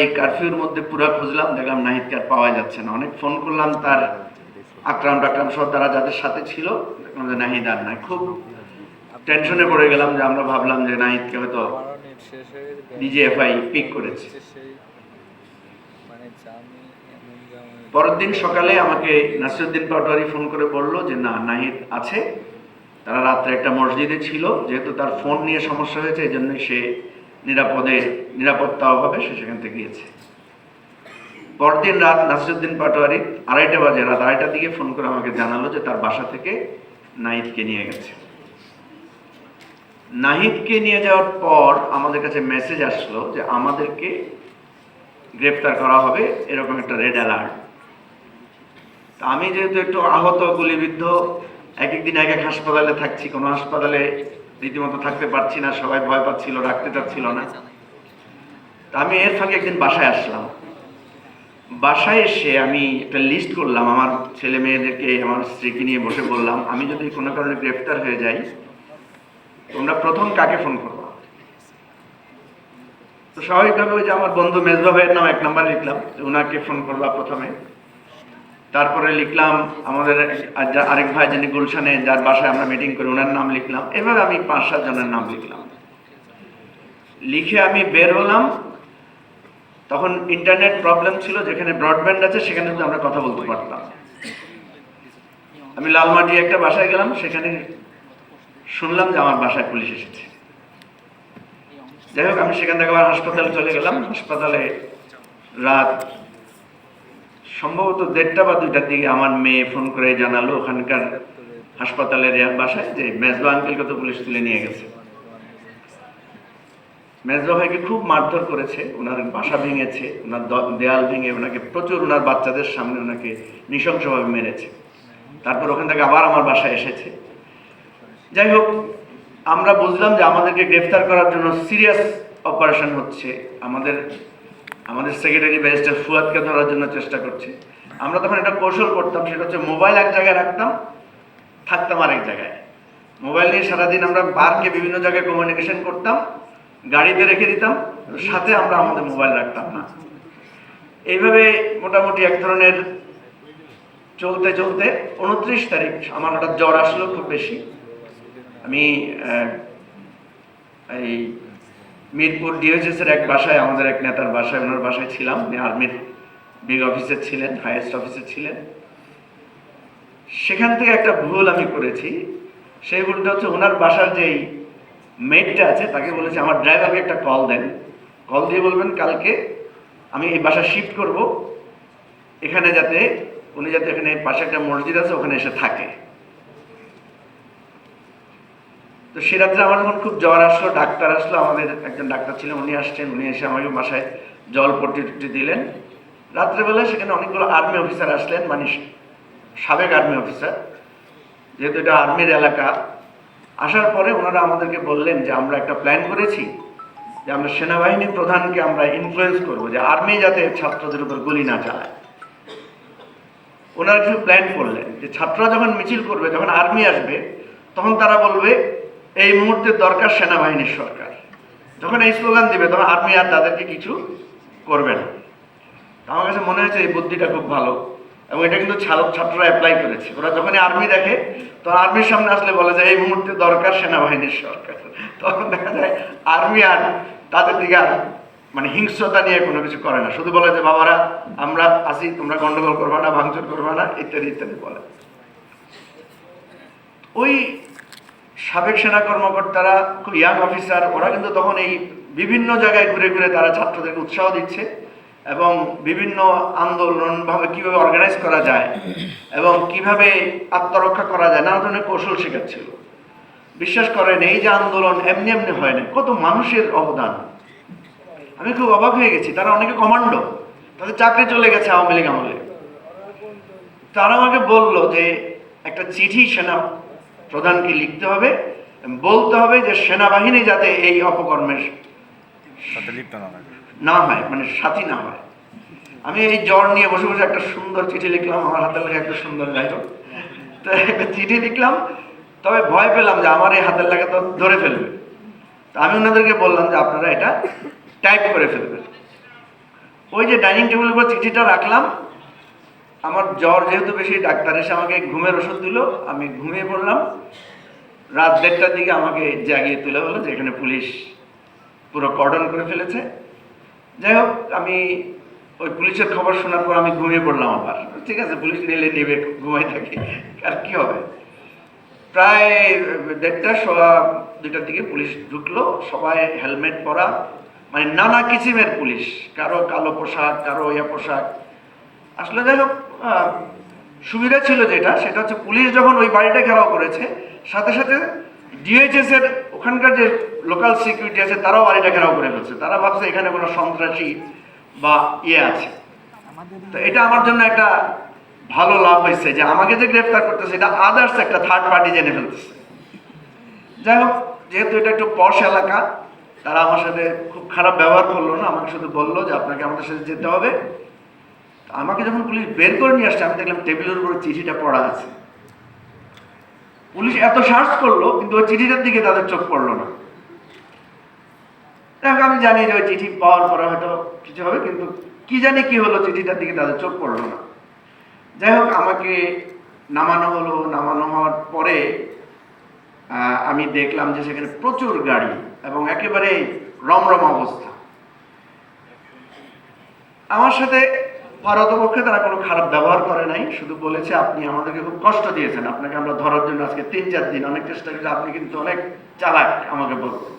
এই কারফিউর মধ্যে পুরো খুঁজলাম, দেখলাম নাহিদকে আর পাওয়া যাচ্ছে না। অনেক ফোন করলাম তার আকরাম টাকরাম সব তারা যাদের সাথে ছিল, দেখলাম যে নাহিদ আর নাই। খুব টেনশনে পড়ে গেলাম যে আমরা ভাবলাম যে নাহিদকে হয়তো হয়ে ডিজিএফআই পিক করেছে। পরের দিন সকালে আমাকে নাসিরুদ্দিন পাটোয়ারি ফোন করে বলল যে না নাহিদ আছে। তারা রাত্রে একটা মসজিদে ছিল, যেহেতু তার ফোন নিয়ে সমস্যা হয়েছে এই জন্যই সে নিরাপদে, নিরাপত্তা অভাবে সে সেখান থেকে গিয়েছে। পরদিন রাত নাসিরুদ্দিন পাটোয়ারি আড়াইটা বাজে, রাত আড়াইটার দিকে ফোন করে আমাকে জানালো যে তার বাসা থেকে নাহিদকে নিয়ে গেছে। নাহিদকে নিয়ে যাওয়ার পর আমাদের কাছে মেসেজ আসলো যে আমাদেরকে গ্রেফতার করা হবে, এরকম একটা রেড অ্যালার্ট তা আমি যেহেতু একটু আহত, গুলিবিদ্ধ এক একদিন এক এক হাসপাতালে থাকছি, কোনো হাসপাতালে রীতিমতো থাকতে পারছি না, সবাই ভয় পাচ্ছিল, রাখতে চাচ্ছিল না। তা আমি এর ফাঁকে একদিন বাসায় আসলাম। বাসায় এসে আমি একটা লিস্ট করলাম, আমার ছেলে মেয়েদেরকে, আমার স্ত্রীকে নিয়ে বসে বললাম, আমি যদি কোনো কারণে গ্রেফতার হয়ে যাই, তোমরা প্রথম কাকে ফোন করব? তো স্বাভাবিকভাবে ওই যে আমার বন্ধু মেজবা ভাইয়ের নাম এক নাম্বার লিখলাম ওনাকে ফোন করবা প্রথমে। তারপরে লিখলাম আমাদের আরেক ভাই যিনি গুলশানে, যার বাসায় আমরা মিটিং করি, ওনার নাম লিখলাম। এভাবে আমি পাঁচ সাত জনের নাম লিখলাম। লিখে আমি বের হলাম। তখন ইন্টারনেট প্রবলেম ছিল, যেখানে ব্রডব্যান্ড আছে, সেখানে কিন্তু আমরা কথা বলতে পারতাম। আমি লালমাটি একটা বাসায় গেলাম, সেখানে শুনলাম যে আমার বাসায় পুলিশ এসেছে। যাই হোক, আমি সেখান থেকে আবার হাসপাতালে চলে গেলাম। হাসপাতালে রাত সম্ভবত দেড়টা বা দুইটার দিকে আমার মেয়ে ফোন করে জানালো ওখানকার হাসপাতালের বাসায় যে মেজবা আঙ্কেলকে তো পুলিশ তুলে নিয়ে গেছে। মেজবা ভাইকে খুব মারধর করেছে, ওনার বাসা ভেঙেছে, ওনার দেয়াল ভেঙে ওনাকে প্রচুর ওনার বাচ্চাদের সামনে ওনাকে নৃশংসভাবে মেরেছে। তারপর ওখান থেকে আবার আমার বাসায় এসেছে। যাই হোক, আমরা বুঝলাম যে আমাদেরকে গ্রেফতার করার জন্য সিরিয়াস অপারেশন হচ্ছে। আমাদের আমাদের সেক্রেটারি ব্যারিস্টার ফুয়াদকে ধরার জন্য চেষ্টা করছে। আমরা তখন একটা কৌশল করতাম, সেটা হচ্ছে মোবাইল এক জায়গায় রাখতাম, থাকতাম আরেক জায়গায়। মোবাইল নিয়ে সারাদিন আমরা পার্কে বিভিন্ন জায়গায় কমিউনিকেশন করতাম, গাড়িতে রেখে দিতাম, সাথে আমরা আমাদের মোবাইল রাখতাম না। এইভাবে মোটামুটি এক ধরনের চলতে চলতে উনত্রিশ তারিখ আমার হঠাৎ জ্বর আসলো খুব বেশি। আমি এই মিরপুর ডিওএইচএস এর এক বাসায়, আমাদের এক নেতার বাসায়, ওনার বাসায় ছিলাম। উনি আর্মির বিগ অফিসে ছিলেন হাইয়েস্ট অফিসে ছিলেন। সেখান থেকে একটা ভুল আমি করেছি। সেই ভুলটা হচ্ছে ওনার বাসার যেই মেডটা আছে, তাকে বলেছে, আমার ড্রাইভারকে একটা কল দেন। কল দিয়ে বলবেন, কালকে আমি এই বাসা শিফট করব। এখানে যাতে, উনি যাতে এখানে পাশে একটা মসজিদ আছে, ওখানে এসে থাকে। তো সে রাত্রে আমার যখন খুব জ্বর আসলো, ডাক্তার আসলো, আমাদের একজন ডাক্তার ছিলেন, উনি আসছেন, উনি এসে আমাকে বাসায় জল পট্টি টুটি দিলেন। রাত্রেবেলা সেখানে অনেকগুলো আর্মি অফিসার আসলেন মানে সাবেক আর্মি অফিসার যেহেতু এটা আর্মির এলাকা। আসার পরে ওনারা আমাদেরকে বললেন যে, আমরা একটা প্ল্যান করেছি যে আমরা সেনাবাহিনী প্রধানকে আমরা ইনফ্লুয়েন্স করব, যে আর্মি যাতে ছাত্রদের উপর গুলি না চালায়। ওনারা কিছু প্ল্যান করলেন, যে ছাত্ররা যখন মিছিল করবে, যখন আর্মি আসবে, তখন তারা বলবে এই মুহূর্তে দরকার সেনাবাহিনীর সরকার। যখন এই স্লোগান দিবে, তখন আর্মি আর তাদেরকে কিছু করবে না। আমার কাছে মনে হয়েছে এই বুদ্ধিটা খুব ভালো। এবং এটা কিন্তু ছাত্র ছাত্ররা অ্যাপ্লাই করেছে। ওরা যখনই আর্মি দেখে, তখন আর্মির সামনে আসলে বলে যে, এই মুহূর্তে দরকার সেনাবাহিনীর সরকার। তখন দেখা যায় আর্মি আর তাদের দিকে আর মানে হিংস্রতা নিয়ে কোনো কিছু করে না। শুধু বলে যে, বাবারা, আমরা আসি তোমরা গন্ডগোল করবা না, ভাঙচুর করবা না, ইত্যাদি ইত্যাদি বলে। ওই সাবেক সেনা কর্মকর্তারা, খুব ইয়াং অফিসার ওরা কিন্তু তখন এই বিভিন্ন জায়গায় ঘুরে ঘুরে তারা ছাত্রদেরকে উৎসাহ দিচ্ছে এবং বিভিন্ন আন্দোলন ভাবে কীভাবে অর্গানাইজ করা যায় এবং কীভাবে আত্মরক্ষা করা যায়, নানা ধরনের কৌশল শেখাচ্ছিল। বিশ্বাস করেন, এই যে আন্দোলন এমনি এমনি হয় না, কত মানুষের অবদান। আমি খুব অবাক হয়ে গেছি, তারা অনেকে কমান্ডো তাদের চাকরি চলে গেছে আওয়ামী লীগ আমলে। তারা আমাকে বলল যে, একটা চিঠি সেনা প্রধানকে লিখতে হবে বলতে হবে যে সেনাবাহিনী যাতে এই অপকর্মের না হয়। মানে সাথী না হয়। আমি এই জ্বর নিয়ে বসে বসে একটা সুন্দর চিঠি লিখলাম আমার হাতের লেখা একটা সুন্দর যাই তো একটা চিঠি লিখলাম তবে ভয় পেলাম যে আমার এই হাতের লেখা তো ধরে ফেলবে। তো আমি ওনাদেরকে বললাম যে আপনারা এটা টাইপ করে ফেলবেন। ওই যে ডাইনিং টেবিলের উপর চিঠিটা রাখলাম আমার জ্বর যেহেতু বেশি, ডাক্তার এসে আমাকে ঘুমের ওষুধ দিল, আমি ঘুমিয়ে পড়লাম। রাত দেড়টার দিকে আমাকে জাগিয়ে তুলে হলো যে এখানে পুলিশ পুরো কর্ডন করে ফেলেছে। যাই হোক, আমি ওই পুলিশের খবর শোনার পর আমি ঘুমিয়ে পড়লাম আবার। ঠিক আছে, পুলিশ নিলে নেবে ঘুমাই থাকি, আর কি হবে? প্রায় দেড়টা, সোয়া দুটার দিকে পুলিশ ঢুকলো, সবাই হেলমেট পরা মানে নানা কিসিমের পুলিশ, কারও কালো পোশাক, কারও ইয়া পোশাক। আসলে যাই হোক সুবিধা ছিল যেটা, সেটা হচ্ছে পুলিশ যখন ওই বাড়িটা ঘেরাও করেছে, সাথে সাথে ডিএইচএস এর ওখানকার যে লোকাল সিকিউরিটি আছে, তারাও বাড়িটা ঘেরাও করে ফেলছে। তারা ভাবছে এখানে কোনো সন্ত্রাসী বা ইয়ে আছে। তো এটা আমার জন্য একটা ভালো লাভ হয়েছে যে আমাকে যে গ্রেফতার করতেছে, এটা আদার্স একটা থার্ড পার্টি জেনে ফেলতেছে। যাই হোক, যেহেতু এটা একটু পশ এলাকা, তারা আমার সাথে খুব খারাপ ব্যবহার করল না, আমাকে শুধু বলল যে আপনাকে আমাদের সাথে যেতে হবে। আমাকে যখন পুলিশ বের করে নিয়ে আসছে, আমি দেখলাম টেবিলের উপরে চিঠিটা পড়া আছে। পুলিশ এত সার্চ করল, কিন্তু ওই চিঠিটার দিকে তাদের চোখ পড়ল না। আমি জানি যে ওই চিঠি পাওয়ার পরে হয়তো কিছু হবে, কিন্তু কি জানি কি হলো চিঠিটার দিকে তাদের চোখ পড়ল না। যাই হোক, আমাকে নামানো হলো। নামানো হওয়ার পরে আমি দেখলাম যে সেখানে প্রচুর গাড়ি এবং একেবারে রমরম অবস্থা। আমার সাথে পারতপক্ষে তারা কোনো খারাপ ব্যবহার করে নাই, শুধু বলেছে আপনি আমাদেরকে খুব কষ্ট দিয়েছেন, আপনাকে আমরা ধরার জন্য আজকে তিন চার দিন। অনেক চেষ্টা করেছি, আপনি কিন্তু অনেক চালাক আমাকে বলতো।